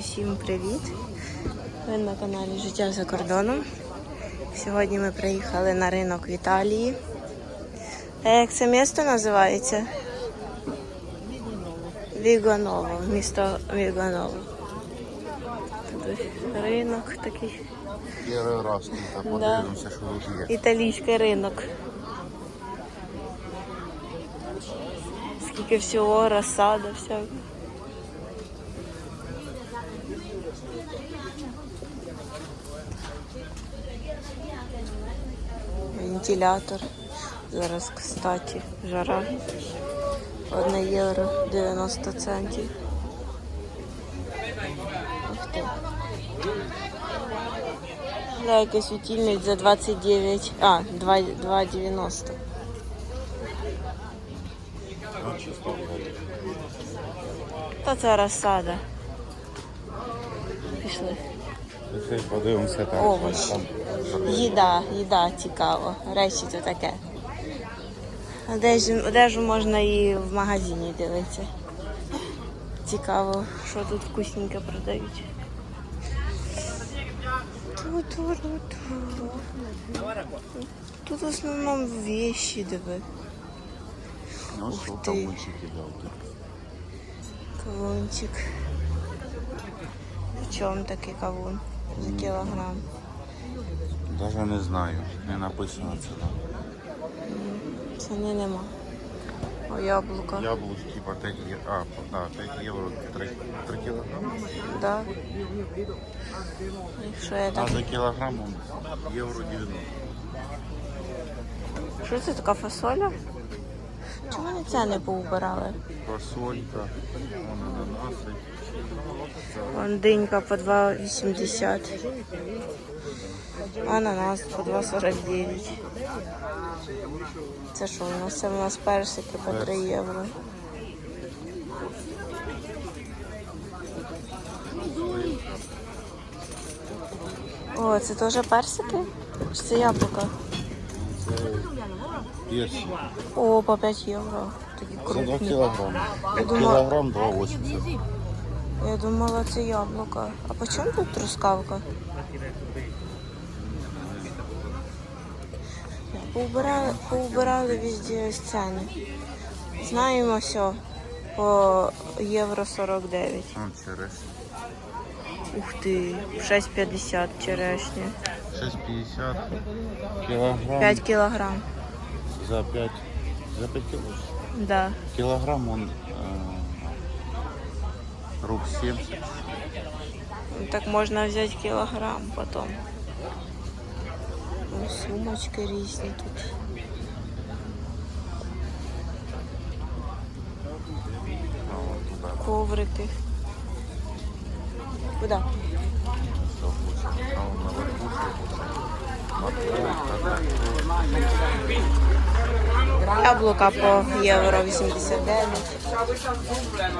усім привіт! Ви на каналі Життя за кордоном. Сьогодні ми приїхали на ринок в Італії. А як це місто називається? Віганово, місто Віганово. Тут ринок такий. Перший раз тут подивимося, що тут є. Італійський ринок. Скільки всього, розсада, всяка. Вентилятор. Зараз, кстати, жара. Одне євро 90 центів. Якийсь світильник за 29, а, 2 2,90. Ну. Та це розсада. Пішли. Подивимося там продають. Їда, їда цікаво. Речі то таке. Одежу, одежу можна і в магазині дивитися. Цікаво, що тут вкусненьке продають. Тут в основному вещі диви. Ну, Ух ти. Кавунчик. В чому такий кавун? За кілограм. Даже не знаю, не написано це там. Ціни нема. О, яблука. Яблучки по 5 євро. А, да, 5 євро 3, 3 кілограми. Да. Що я А за кілограм євро 90. Що це така фасоля? Чому вони це не поубирали? Фасолька, вон ананаси. Вон динька по 2,80. Ананас по 2,49. Це що у нас? Це у нас персики по 3 євро. О, це теж персики? Чи це яблука? Це персик. О, по 5 євро. Такі За 2 крупні. кілограми. Я думала- Кілограм 2,80. Я думала, це яблука. А по чому тут трускавка? Поубирали, поубирали везде ціни. Знаємо все по євро 49. Он через Ух ти, 6,50 черешня. 6,50 кілограм 5 кілограм. За 5 за 5 кілограм. Да. Килограмм он э, рук 70. Ну, Так можна взяти кілограм потім. Ну, сумочки різні тут. А вот туда Коврики. Куди? все лучше. А он наверху Морковка, Яблука по євро 89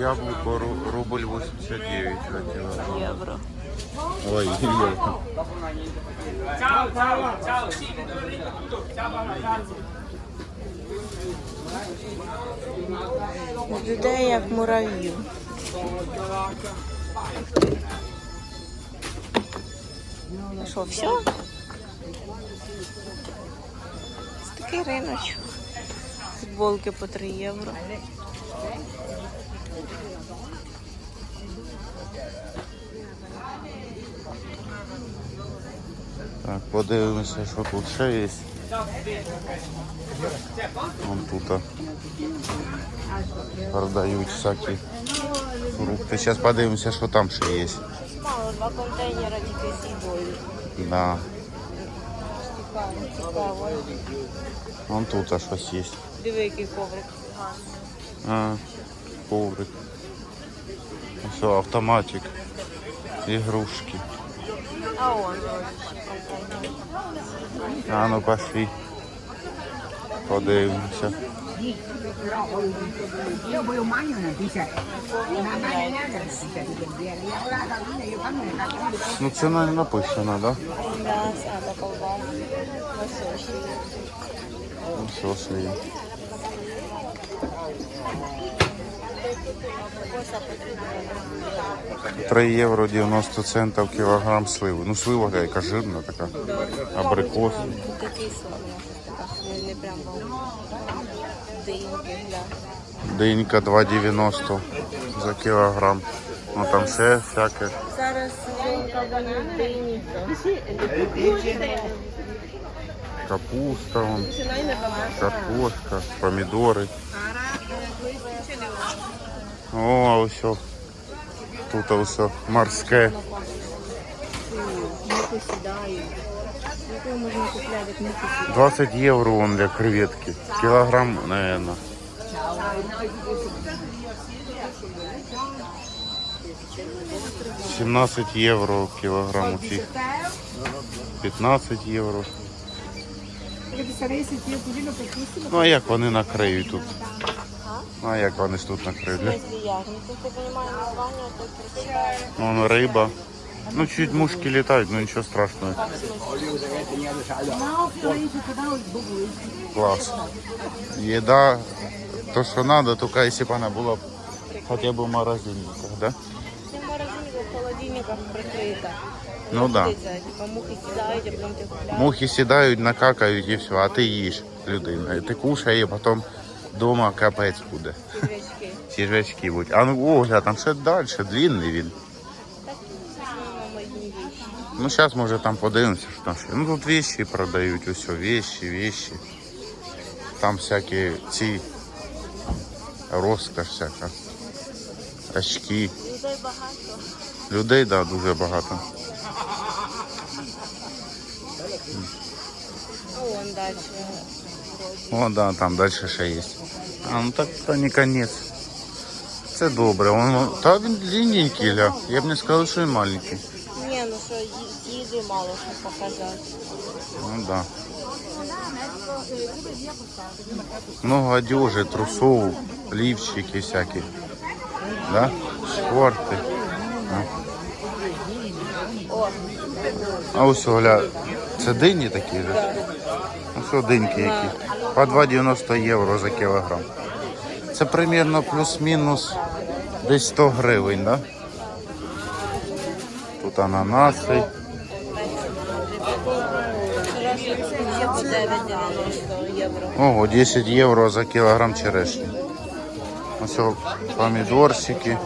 Яблоко ру- рубль 89 за килограмм. євро. Ой, евро. Людей як мурав'їв. Ну що, все? Це такий риночок. Футболки по 3 євро. Так, подивимося, що тут ще є. Вон тут а, продають всякі фрукти. Зараз подивимося, що там ще є. Мало два контейнера тільки з їдою. Да. Цікаво, цікаво. Вон тут а щось є. Диви, який коврик. А, коврик. Все, автоматик. Игрушки. А он. А ну пошли. Подивимося. Ну ціна не написана, да? Да, сада. Коса потрібна. 3 євро 90 центів кілограм сливи. Ну слива гля, яка жирна така. Абрикос. Такий сок, не, прям. Диньки. Динька 2,90 за кілограм. Ну там ще всяке. Зараз динька. Капуста, вон, картошка, помідори. О, а ось. Тут ось морське. Сідають? 20 євро вон для креветки. Кілограм, наверное. Сімнадцять євро кілограм у цих. 15 євро. Ну а як вони накриють тут? Ну а як вони ж тут? Если як? Ну. Вон риба. Ну чуть мушки літають, ну нічого страшного. Клас. Їда, то що треба, тільки якщо б вона була хоча б в морозильниках, да? В холодильниках прикрито. Ну да. Мухи сідають, а потім ти. Мухи сідають, накакають і все, а ти їш людина. Ти кушає, і потім вдома капець буде. Червячки. Сіжачки будуть. А ну о, гля, там ще далі, длинний він. Так. Ну зараз може там подивимося, що там ще. Ну тут вещи продають, усе, вещи, вещи. Там всякі ці розкаш всяка. Очки. Людей багато. Людей, да, дуже багато. Вон далі. О, да, там далі ще є. А, ну так то не конець. Це добре. Воно, та він длинненький, ля. Я б не сказав, що він маленький. Ні, ну що, ї- їди мало що показати. Ну да. Много одежи, трусов, лифчики всякие. Да? Шорты. А, а ось гля, це дині такі же? Ну що диньки які? По 2,90 євро за кілограм. Це примерно плюс-мінус десь 100 гривень, да? Тут ананаси. є по 9,90 євро. Ого, 10 євро за кілограм черешні. Ось помідорчики.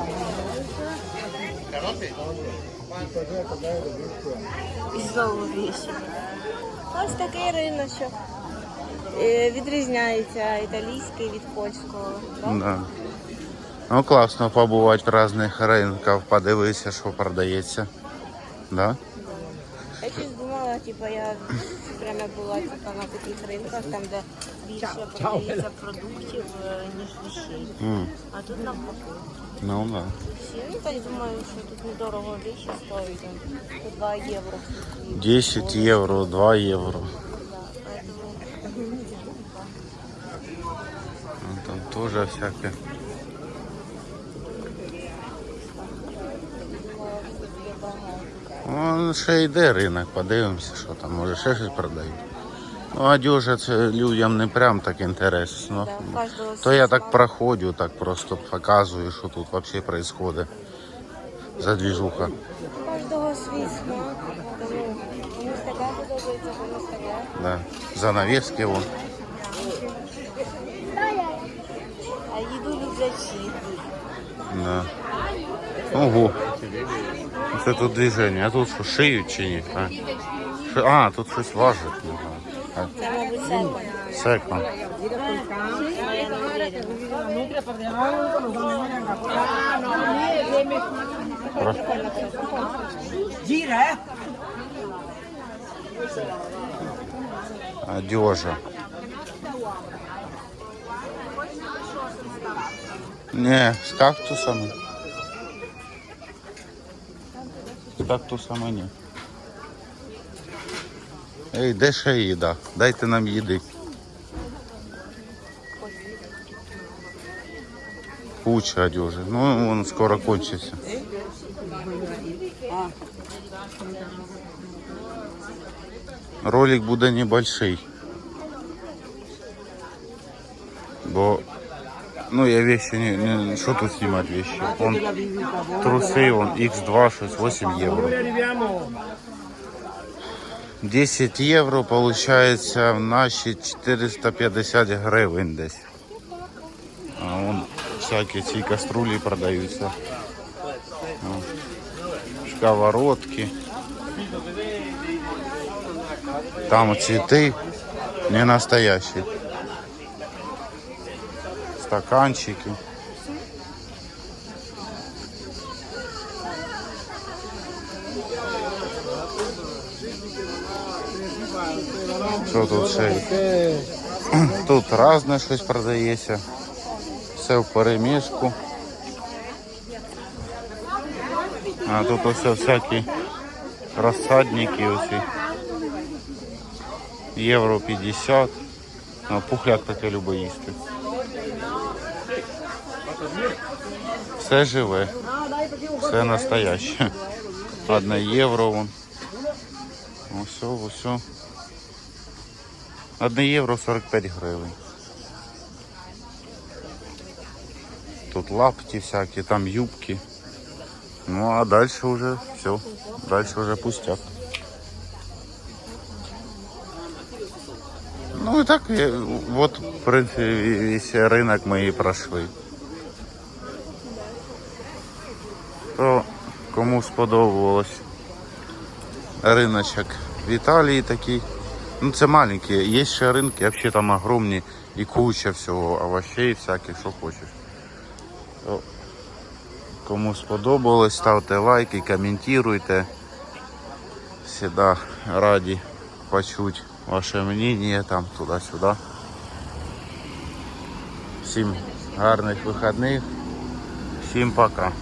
І знову вісім. Ось такий риночок. Е, Відрізняється італійський від польського. так? Да. Ну класно побувати в різних ринках, подивитися, що продається. Да? Я щось думала, типу, я прямо була типу, на таких ринках, там, де більше продається продуктів, е, ніж вещей. М, А тут навпаки. Ну да. Всі, ну так думаю, що тут недорого вещи стоїть. По 2 євро. 10 євро, 2 євро. Да, поэтому Теж всяке. Ну, ще йде ринок, подивимося, що там, може ще щось продають. Ну, одежа це людям не прям так інтересно. Да, То я так проходжу, так просто показую, що тут взагалі відбувається. За движуха. У кожного свій смак. Комусь така подобається, комусь така. Да. Занавески вон. А їду люблять всі. Да. Ого. Це тут движення. А тут що, шиють чи ні? А, Ши- а тут щось важить. Ага. А, Це, мабуть, Не, з кактусами. З кактусами ні. Ей, де ще їда? Дайте нам їди. Куча одежи. Ну, он скоро кончится. Ролик буде небольший. Бо Ну, я вещи не, не... Что тут снимать вещи? Он трусы, он X2, 6, 8 евро. 10 євро получається в наші 450 гривень десь. А вон всякі ці каструлі продаються. О, Сковородки. Там цветы не настоящие. Стаканчики. Що тут ще? Тут різне щось продається. Все в перемішку. А тут ось всякі розсадники оці. Євро 50. А пухляк таке любо їсти. Все живе. Все настояще. Одне євро вон. Ось, ось. Одне євро 45 гривень. Тут лапті всякі, там юбки. Ну а далі вже все. Далі вже пустяк. Ну і так, от, в принципі, весь ринок ми і пройшли. То кому сподобалось риночок в Італії такий. Ну це маленькі, є ще ринки, взагалі там огромні і куча всього, овощей всяких, що хочеш. Кому сподобалось, ставте лайки, коментуйте. Всегда раді почути ваше мнение там туди-сюди. Всім гарних вихідних, всім пока.